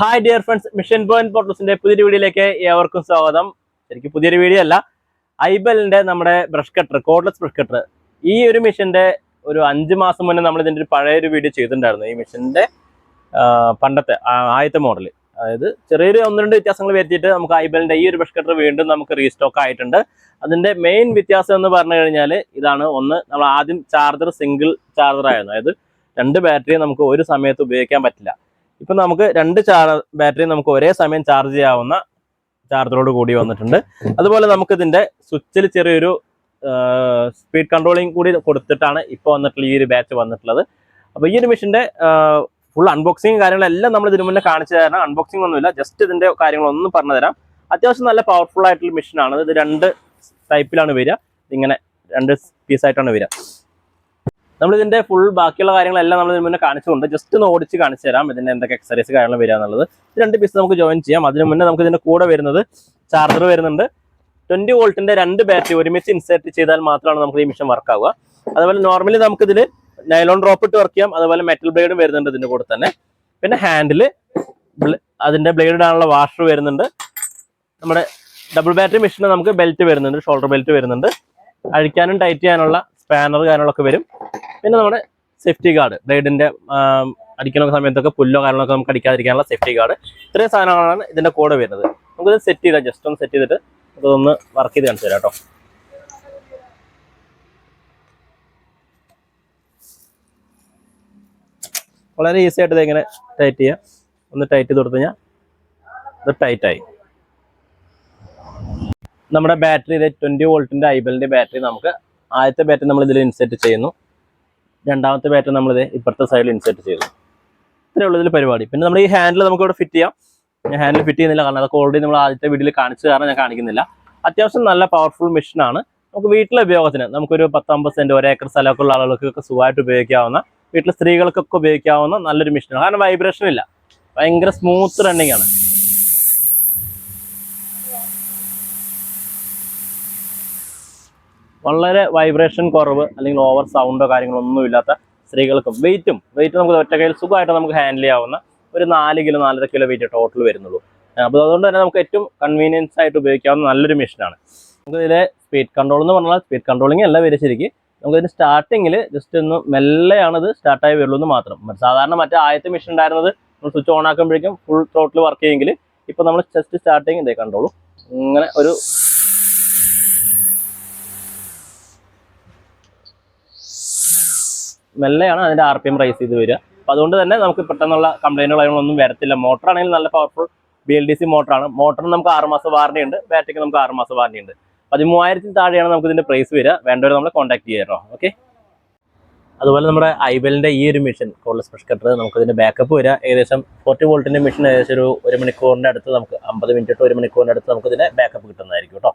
Hi dear friends mission point പോർട്ടൽസിന്റെ പുതിയൊരു വീഡിയോയിലേക്ക് ഏവർക്കും സ്വാഗതം. ശരിക്കും പുതിയൊരു വീഡിയോ അല്ല. ഐബലിന്റെ നമ്മുടെ brush cutter cordless brush cutter ഈ ഒരു മിഷന്റെ ഒരു അഞ്ച് മാസം മുന്നേ നമ്മൾ ഇതിന്റെ ഒരു പഴയ ഒരു വീഡിയോ ചെയ്തിട്ടുണ്ടായിരുന്നു. ഈ മിഷന്റെ പണ്ടത്തെ ആദ്യത്തെ മോഡൽ അതായത് ചെറിയൊരു ഒന്ന് രണ്ട് വ്യത്യാസങ്ങൾ വരുത്തിയിട്ട് നമുക്ക് ഐബലിന്റെ ഈ ഒരു ബ്രഷ് കട്ടർ വീണ്ടും നമുക്ക് റീസ്റ്റോക്ക് ആയിട്ടുണ്ട്. അതിന്റെ മെയിൻ വ്യത്യാസം എന്ന് പറഞ്ഞു കഴിഞ്ഞാൽ ഇതാണ്. ഒന്ന് നമ്മൾ ആദ്യം ചാർജർ സിംഗിൾ ചാർജർ ആയിരുന്നു. അതായത് രണ്ട് ബാറ്ററി നമുക്ക് ഒരു സമയത്ത് ഉപയോഗിക്കാൻ പറ്റില്ല. ഇപ്പൊ നമുക്ക് രണ്ട് ബാറ്ററി നമുക്ക് ഒരേ സമയം ചാർജ് ചെയ്യാവുന്ന ചാർജറോട് കൂടി വന്നിട്ടുണ്ട്. അതുപോലെ നമുക്ക് ഇതിന്റെ സ്വിച്ചിൽ ചെറിയൊരു സ്പീഡ് കൺട്രോളിങ് കൂടി കൊടുത്തിട്ടാണ് ഇപ്പോൾ വന്നിട്ടുള്ള ഈ ഒരു ബാച്ച് വന്നിട്ടുള്ളത്. അപ്പോൾ ഈ ഒരു മെഷീന്റെ ഫുൾ അൺബോക്സിങ് കാര്യങ്ങളെല്ലാം നമ്മൾ ഇതിനു മുന്നേ കാണിച്ചു തരാം. അൺബോക്സിംഗ് ഒന്നുമില്ല ജസ്റ്റ് ഇതിന്റെ കാര്യങ്ങളൊന്നും പറഞ്ഞു തരാം. അത്യാവശ്യം നല്ല പവർഫുൾ ആയിട്ടുള്ള മെഷീനാണ് ഇത് രണ്ട് ടൈപ്പിലാണ് വരിക. ഇങ്ങനെ രണ്ട് പീസായിട്ടാണ് വരിക. നമ്മൾ ഇതിന്റെ ഫുൾ ബാക്കിയുള്ള കാര്യങ്ങളെല്ലാം നമ്മൾ ഇതിന് മുന്നേ കാണിച്ചുകൊണ്ട് ജസ്റ്റ് ഒന്ന് ഓടിച്ച് കാണിച്ചു തരാം ഇതിന്റെ എന്തൊക്കെ എക്സസൈസ് കാര്യങ്ങൾ വരിക എന്നുള്ളത്. രണ്ട് പീസ് നമുക്ക് ജോയിൻ ചെയ്യാം. അതിന് മുന്നേ നമുക്ക് ഇതിന്റെ കൂടെ വരുന്നത് ചാർജർ വരുന്നുണ്ട്. ട്വന്റി വോൾട്ടിന്റെ രണ്ട് ബാറ്ററി ഒരുമിച്ച് ഇൻസേർട്ട് ചെയ്താൽ മാത്രമാണ് നമുക്ക് ഈ മിഷൻ വർക്ക് ആവുക. അതുപോലെ നോർമലി നമുക്ക് ഇതിൽ നൈലോൺ ഡ്രോപ്പ് ഇട്ട് വർക്ക് ചെയ്യാം. അതുപോലെ മെറ്റൽ ബ്ലേഡും വരുന്നുണ്ട് ഇതിന്റെ കൂടെ തന്നെ. പിന്നെ ഹാൻഡിൽ അതിന്റെ ബ്ലേഡ് ഇടാനുള്ള വാഷർ വരുന്നുണ്ട്. നമ്മുടെ ഡബിൾ ബാറ്ററി മെഷീന് നമുക്ക് ബെൽറ്റ് വരുന്നുണ്ട്. ഷോൾഡർ ബെൽറ്റ് വരുന്നുണ്ട്. അഴിക്കാനും ടൈറ്റ് ചെയ്യാനുള്ള സ്പാനർ കാര്യങ്ങളൊക്കെ വരും. പിന്നെ നമ്മുടെ സേഫ്റ്റി ഗാർഡ് റൈഡിന്റെ അടിക്കുന്ന സമയത്തൊക്കെ പുല്ലോ കാര്യങ്ങളൊക്കെ നമുക്ക് അടിക്കാതിരിക്കാനുള്ള സേഫ്റ്റി ഗാർഡ് ഇത്രയും സാധനങ്ങളാണ് ഇതിന്റെ കൂടെ വരുന്നത്. നമുക്കിത് സെറ്റ് ചെയ്താൽ ജസ്റ്റ് ഒന്ന് സെറ്റ് ചെയ്തിട്ട് അതൊന്ന് വർക്ക് ചെയ്ത് കാണിച്ചു തരാം കേട്ടോ വളരെ ഈസി ആയിട്ട് ഇത് ഇങ്ങനെ ടൈറ്റ് ചെയ്യാം. ഒന്ന് ടൈറ്റ് ചെയ്ത് കൊടുത്തു കഴിഞ്ഞാൽ ഇത് ടൈറ്റായി നമ്മുടെ ബാറ്ററി ഇത് വോൾട്ടിന്റെ ഐബലിന്റെ ബാറ്ററി നമുക്ക് ആദ്യത്തെ ബാറ്ററി നമ്മൾ ഇതിൽ ഇൻസെർട്ട് ചെയ്യുന്നു. രണ്ടാമത്തെ ബാറ്ററി നമ്മളിത് ഇപ്പുറത്തെ സൈഡിൽ ഇൻസെർട്ട് ചെയ്തു. ഇത്രേ ഉള്ളൂ പരിപാടി. പിന്നെ നമ്മൾ ഈ ഹാൻഡിൽ നമുക്ക് ഇവിടെ ഫിറ്റ് ചെയ്യാം. ഞാൻ ഹാൻഡിൽ ഫിറ്റ് ചെയ്യുന്നില്ല. കാരണം അതൊക്കെ ഓൾറെഡി നമ്മൾ ആദ്യത്തെ വീഡിയോയിൽ കാണിച്ചു കാരണം ഞാൻ കാണിക്കുന്നില്ല. അത്യാവശ്യം നല്ല പവർഫുൾ മെഷീനാണ് നമുക്ക് വീട്ടിലെ ഉപയോഗത്തിന് നമുക്കൊരു പത്തമ്പത് സെന്റ് ഒരേക്കർ സ്ഥലമൊക്കെ ഉള്ള ആളുകൾക്കൊക്കെ സുഖമായിട്ട് ഉപയോഗിക്കാവുന്ന വീട്ടിലെ സ്ത്രീകൾക്കൊക്കെ ഉപയോഗിക്കാവുന്ന നല്ലൊരു മെഷീനാണ് കാരണം വൈബ്രേഷൻ ഇല്ല. ഭയങ്കര സ്മൂത്ത് റണ്ണിങ് ആണ്. വളരെ വൈബ്രേഷൻ കുറവ് അല്ലെങ്കിൽ ഓവർ സൗണ്ടോ കാര്യങ്ങളോ ഒന്നും ഇല്ലാത്ത സ്ത്രീകൾക്കും വെയിറ്റും വെയിറ്റ് നമുക്ക് ഒറ്റ കയ്യിൽ സുഖമായിട്ട് നമുക്ക് ഹാൻഡിൽ ചെയ്യാവുന്ന ഒരു നാല് കിലോ നാലര കിലോ വെയിറ്റ് ടോട്ടൽ വരുന്നുള്ളൂ. അപ്പോൾ അതുകൊണ്ട് തന്നെ നമുക്ക് ഏറ്റവും കൺവീനിയൻസ് ആയിട്ട് ഉപയോഗിക്കാവുന്ന നല്ലൊരു മെഷീനാണ് നമുക്ക് ഇതിലെ സ്പീഡ് കൺട്രോൾ എന്ന് പറഞ്ഞാൽ സ്പീഡ് കൺട്രോളിങ് അല്ല വരും നമുക്ക് ഇതിന് സ്റ്റാർട്ടിങ്ങിൽ ജസ്റ്റ് ഒന്ന് മെല്ലെയാണ് ഇത് സ്റ്റാർട്ടായി വരുള്ളൂ എന്ന് മാത്രം. സാധാരണ മറ്റേ ആദ്യത്തെ മെഷീൻ ഉണ്ടായിരുന്നത് നമ്മൾ സ്വിച്ച് ഓൺ ആക്കുമ്പോഴേക്കും ഫുൾ ടോട്ടൽ വർക്ക് ചെയ്യുമെങ്കിൽ ഇപ്പോൾ നമ്മൾ ജസ്റ്റ് സ്റ്റാർട്ടിങ് ഇതേ കണ്ടോളൂ ഇങ്ങനെ ഒരു മെല്ലെയാണ് അതിന്റെ ആർ പി എം റൈസ് ചെയ്ത് വരിക. അപ്പോൾ അതുകൊണ്ട് തന്നെ നമുക്ക് പെട്ടെന്നുള്ള കംപ്ലൈന്റുകൾ കാര്യങ്ങളൊന്നും വരത്തില്ല. മോട്ടർ ആണെങ്കിൽ നല്ല powerful B L D C മോട്ടറാണ് മോട്ടറിന് നമുക്ക് ആറ് മാസം വാറണ്ടി ഉണ്ട്. ബാറ്ററിക്ക് നമുക്ക് ആറ് മാസം വാറണ്ടി ഉണ്ട്. പതിമൂവായിരത്തിന് താഴെയാണ് നമുക്ക് ഇതിന്റെ പ്രൈസ് വരിക. വേണ്ടവർ നമ്മളെ കോൺടാക്ട് ചെയ്യാറോ ഓക്കെ അതുപോലെ നമ്മുടെ ഐബലിന്റെ ഈ ഒരു മെഷീൻ കോൾഡ് സ്പെഷ് കട്ടർ നമുക്ക് ഇതിന്റെ ബാക്കപ്പ് വരിക. ഏകദേശം ഫോർട്ടി വോൾട്ടിന്റെ മെഷീൻ ഏകദേശം ഒരു ഒരു മണിക്കൂറിന്റെ അടുത്ത് നമുക്ക് അമ്പത് മിനിറ്റ് ഒരു മണിക്കൂറിന്റെ അടുത്ത് നമുക്ക് ഇതിന്റെ ബാക്കപ്പ് കിട്ടുന്നതായിരിക്കും കേട്ടോ.